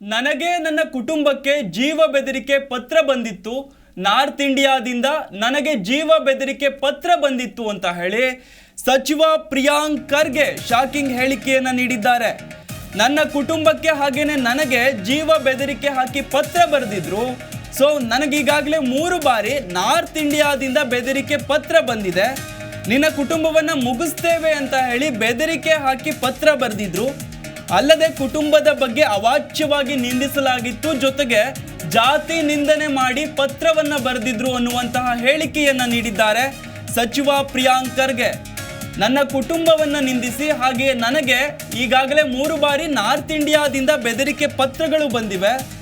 ನನಗೆ ನನ್ನ ಕುಟುಂಬಕ್ಕೆ ಜೀವ ಬೆದರಿಕೆ ಪತ್ರ ಬಂದಿತ್ತು. ನಾರ್ತ್ ಇಂಡಿಯಾದಿಂದ ನನಗೆ ಜೀವ ಬೆದರಿಕೆ ಪತ್ರ ಬಂದಿತ್ತು ಅಂತ ಹೇಳಿ ಸಚಿವ ಪ್ರಿಯಾಂಕ್ ಖರ್ಗೆ ಶಾಕಿಂಗ್ ಹೇಳಿಕೆಯನ್ನು ನೀಡಿದ್ದಾರೆ. ನನ್ನ ಕುಟುಂಬಕ್ಕೆ ಹಾಗೇನೆ ನನಗೆ ಜೀವ ಬೆದರಿಕೆ ಹಾಕಿ ಪತ್ರ ಬರೆದಿದ್ರು. ಸೊ ನನಗೀಗಾಗಲೇ ಮೂರು ಬಾರಿ ನಾರ್ತ್ ಇಂಡಿಯಾದಿಂದ ಬೆದರಿಕೆ ಪತ್ರ ಬಂದಿದೆ. ನಿನ್ನ ಕುಟುಂಬವನ್ನು ಮುಗಿಸ್ತೇವೆ ಅಂತ ಹೇಳಿ ಬೆದರಿಕೆ ಹಾಕಿ ಪತ್ರ ಬರೆದಿದ್ರು. ಅಲ್ಲದೆ ಕುಟುಂಬದ ಬಗ್ಗೆ ಅವಾಚ್ಯವಾಗಿ ನಿಂದಿಸಲಾಗಿತ್ತು. ಜೊತೆಗೆ ಜಾತಿ ನಿಂದನೆ ಮಾಡಿ ಪತ್ರವನ್ನ ಬರೆದಿದ್ರು ಅನ್ನುವಂತಹ ಹೇಳಿಕೆಯನ್ನ ನೀಡಿದ್ದಾರೆ ಸಚಿವ ಪ್ರಿಯಾಂಕ್ ಖರ್ಗೆ ನನ್ನ ಕುಟುಂಬವನ್ನ ನಿಂದಿಸಿ ಹಾಗೆ ನನಗೆ ಈಗಾಗಲೇ ಮೂರು ಬಾರಿ ನಾರ್ತ್ ಇಂಡಿಯಾದಿಂದ ಬೆದರಿಕೆ ಪತ್ರಗಳು ಬಂದಿವೆ.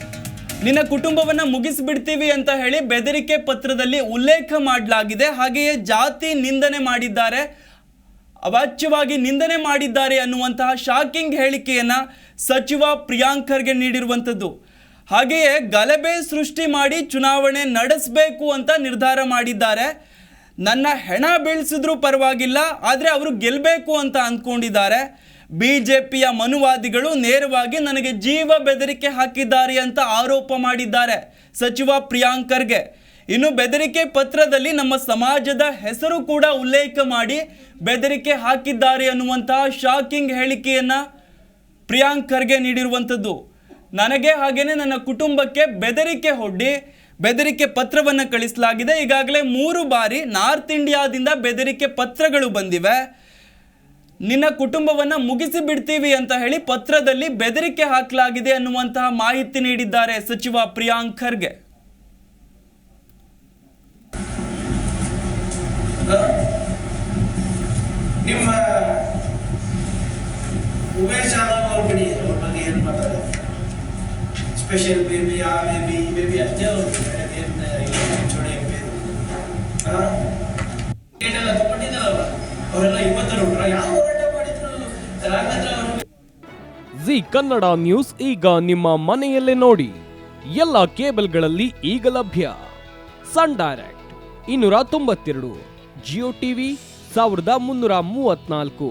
ನಿನ್ನ ಕುಟುಂಬವನ್ನ ಮುಗಿಸ್ಬಿಡ್ತೀವಿ ಅಂತ ಹೇಳಿ ಬೆದರಿಕೆ ಪತ್ರದಲ್ಲಿ ಉಲ್ಲೇಖ ಮಾಡಲಾಗಿದೆ. ಹಾಗೆಯೇ ಜಾತಿ ನಿಂದನೆ ಮಾಡಿದ್ದಾರೆ. ಅವಾಚ್ಯವಾಗಿ ನಿಂದನೆ ಮಾಡಿದ್ದಾರೆ ಅನ್ನುವಂತಹ ಶಾಕಿಂಗ್ ಹೇಳಿಕೆಯನ್ನ ಸಚಿವ ಪ್ರಿಯಾಂಕರ್ಗೆ ನೀಡಿರುವಂಥದ್ದು. ಹಾಗೆಯೇ ಗಲಭೆ ಸೃಷ್ಟಿ ಮಾಡಿ ಚುನಾವಣೆ ನಡೆಸಬೇಕು ಅಂತ ನಿರ್ಧಾರ ಮಾಡಿದ್ದಾರೆ. ನನ್ನ ಹೆಣ ಬೀಳಿಸಿದ್ರೂ ಪರವಾಗಿಲ್ಲ, ಆದರೆ ಅವರು ಗೆಲ್ಲಬೇಕು ಅಂತ ಅಂದ್ಕೊಂಡಿದ್ದಾರೆ. ಬಿ ಜೆ ಪಿಯ ಮನುವಾದಿಗಳು ನೇರವಾಗಿ ನನಗೆ ಜೀವ ಬೆದರಿಕೆ ಹಾಕಿದ್ದಾರೆ ಅಂತ ಆರೋಪ ಮಾಡಿದ್ದಾರೆ ಸಚಿವ ಪ್ರಿಯಾಂಕ್ ಖರ್ಗೆ ಇನ್ನು ಬೆದರಿಕೆ ಪತ್ರದಲ್ಲಿ ನಮ್ಮ ಸಮಾಜದ ಹೆಸರು ಕೂಡ ಉಲ್ಲೇಖ ಮಾಡಿ ಬೆದರಿಕೆ ಹಾಕಿದ್ದಾರೆ ಅನ್ನುವಂತಹ ಶಾಕಿಂಗ್ ಹೇಳಿಕೆಯನ್ನ ಪ್ರಿಯಾಂಕ್ ಖರ್ಗೆ ನೀಡಿರುವಂಥದ್ದು. ನನಗೆ ಹಾಗೇನೆ ನನ್ನ ಕುಟುಂಬಕ್ಕೆ ಬೆದರಿಕೆ ಹೊಡ್ಡಿ ಬೆದರಿಕೆ ಪತ್ರವನ್ನು ಕಳಿಸಲಾಗಿದೆ. ಈಗಾಗಲೇ ಮೂರು ಬಾರಿ ನಾರ್ತ್ ಇಂಡಿಯಾದಿಂದ ಬೆದರಿಕೆ ಪತ್ರಗಳು ಬಂದಿವೆ. ನಿನ್ನ ಕುಟುಂಬವನ್ನ ಮುಗಿಸಿ ಬಿಡ್ತೀವಿ ಅಂತ ಹೇಳಿ ಪತ್ರದಲ್ಲಿ ಬೆದರಿಕೆ ಹಾಕಲಾಗಿದೆ ಅನ್ನುವಂತಹ ಮಾಹಿತಿ ನೀಡಿದ್ದಾರೆ ಸಚಿವ ಪ್ರಿಯಾಂಕ್ ಖರ್ಗೆ ನಿಮ್ಮ ಉಮೇಶ್ ಯಾದವ್ ಅವ್ರ ಬಿಡಿ ಅವ್ರ ಬಗ್ಗೆ ಏನು ಮಾತಾಡೋದು? ಸ್ಪೆಷಲ್ ಬೇಬಿ ಆ ಬೇಬಿ ಈ ಬೇಬಿ ಅಷ್ಟೇ ಅವ್ರು. ಮಾಡಿದ್ರು? ಜಿ ಕನ್ನಡ ನ್ಯೂಸ್ ಈಗ ನಿಮ್ಮ ಮನೆಯಲ್ಲೇ ನೋಡಿ. ಎಲ್ಲ ಕೇಬಲ್ಗಳಲ್ಲಿ ಈಗ ಲಭ್ಯ. ಸನ್ ಡೈರೆಕ್ಟ್, ಇನ್ನೂರ ತೊಂಬತ್ತೆರಡು ಜಿಯೋ ಟಿವಿ ಸಾವಿರದ ಮುನ್ನೂರ ಮೂವತ್ನಾಲ್ಕು